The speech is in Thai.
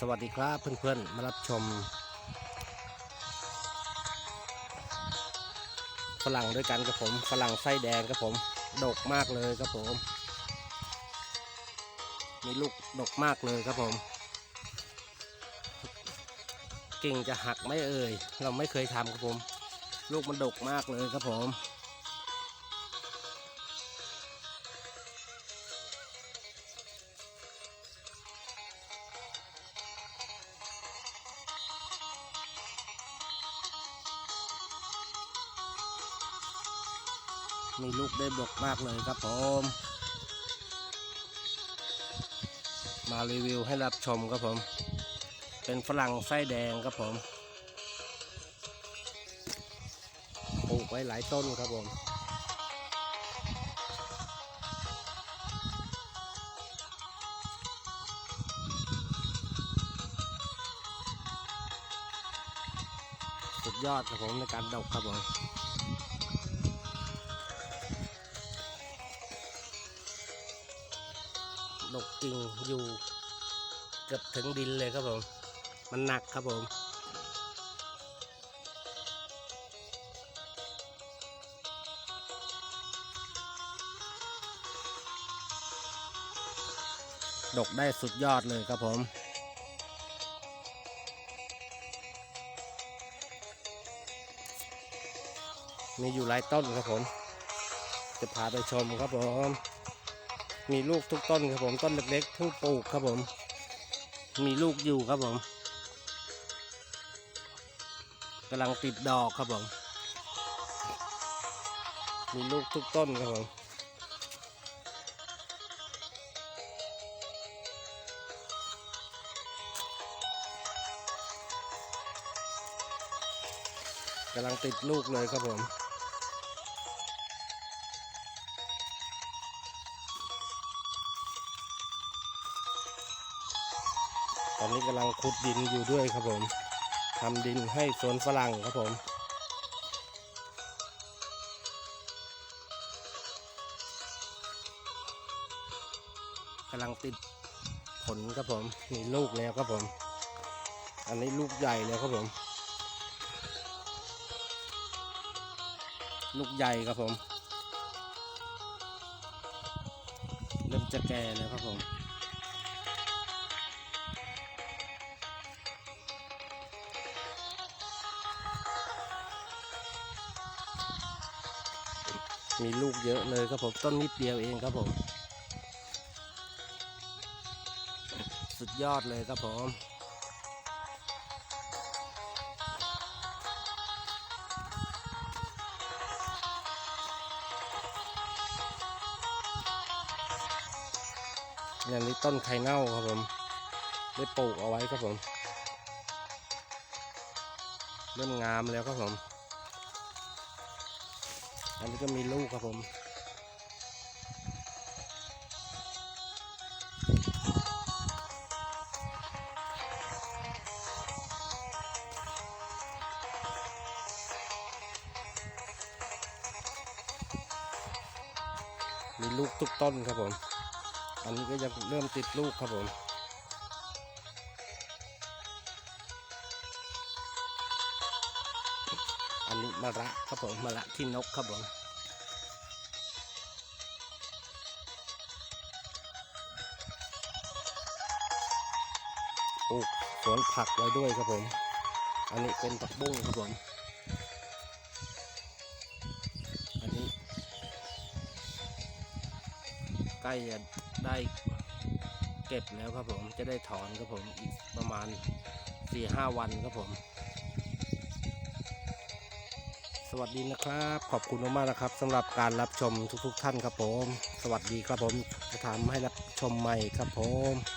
สวัสดีครับเพื่อนๆ มารับชมฝรั่งด้วยกันครับผมฝรั่งไส้แดงครับผม ดกมากเลยครับผม มีลูกดกมากเลยครับผม กิ่งจะหักไม่เอ่ย เราไม่เคยทำครับผม ลูกมันดกมากเลยครับผม มีลูกได้ดกมากเลยครับผม มารีวิวให้รับชมครับผม เป็นฝรั่งไส้แดงครับผมปลูกไว้หลายต้นครับผมสุดยอดครับผมในการดกครับผม ดกกิ่งอยู่เกือบถึงดินเลยครับผม มันหนักครับผมดกได้สุดยอดเลยครับผม มีอยู่หลายต้นครับผม จะพาไปชมครับผม มีลูกทุกต้นครับผมต้นเล็กๆเพิ่งปลูกครับผม มีลูกอยู่ครับผมกำลังติดดอกครับผม มีลูกทุกต้นครับผม กำลังติดลูกเลยครับผม ตอนนี้กำลังขุดดินอยู่ด้วยครับผมทำดินให้สวนฝรั่งครับผม กำลังติดผลครับผมมีลูกแล้วครับผม อันนี้ลูกใหญ่แล้วครับผม ลูกใหญ่ครับผม เริ่มจะแก่แล้วครับผม มีลูกเยอะเลยครับผมต้นนิดเดียวเองครับผม สุดยอดเลยครับผมอย่างนี้ต้นไข่เน่าครับผม ได้ปลูกเอาไว้ครับผม เริ่มงามแล้วครับผม อันนี้ก็มีลูกครับผมมีลูกทุกต้นครับผม อันนี้ก็ยังเริ่มติดลูกครับผม นนี้มะระครับผมมะระที่นกครับผมปลูกสวนผักไว้ด้วยครับผม อันนี้เป็นผักบุ้งครับผม อันนี้ ใกล้จะได้เก็บแล้วครับผม จะได้ถอนครับผม อีกประมาณสี่ห้าวันครับผม วัสดีนะครับ ขอบคุณมากๆนะครับสำหรับการรับชมทุกๆ ท่านครับผม สวัสดีครับผมจะทำให้รับชมใหม่ครับผม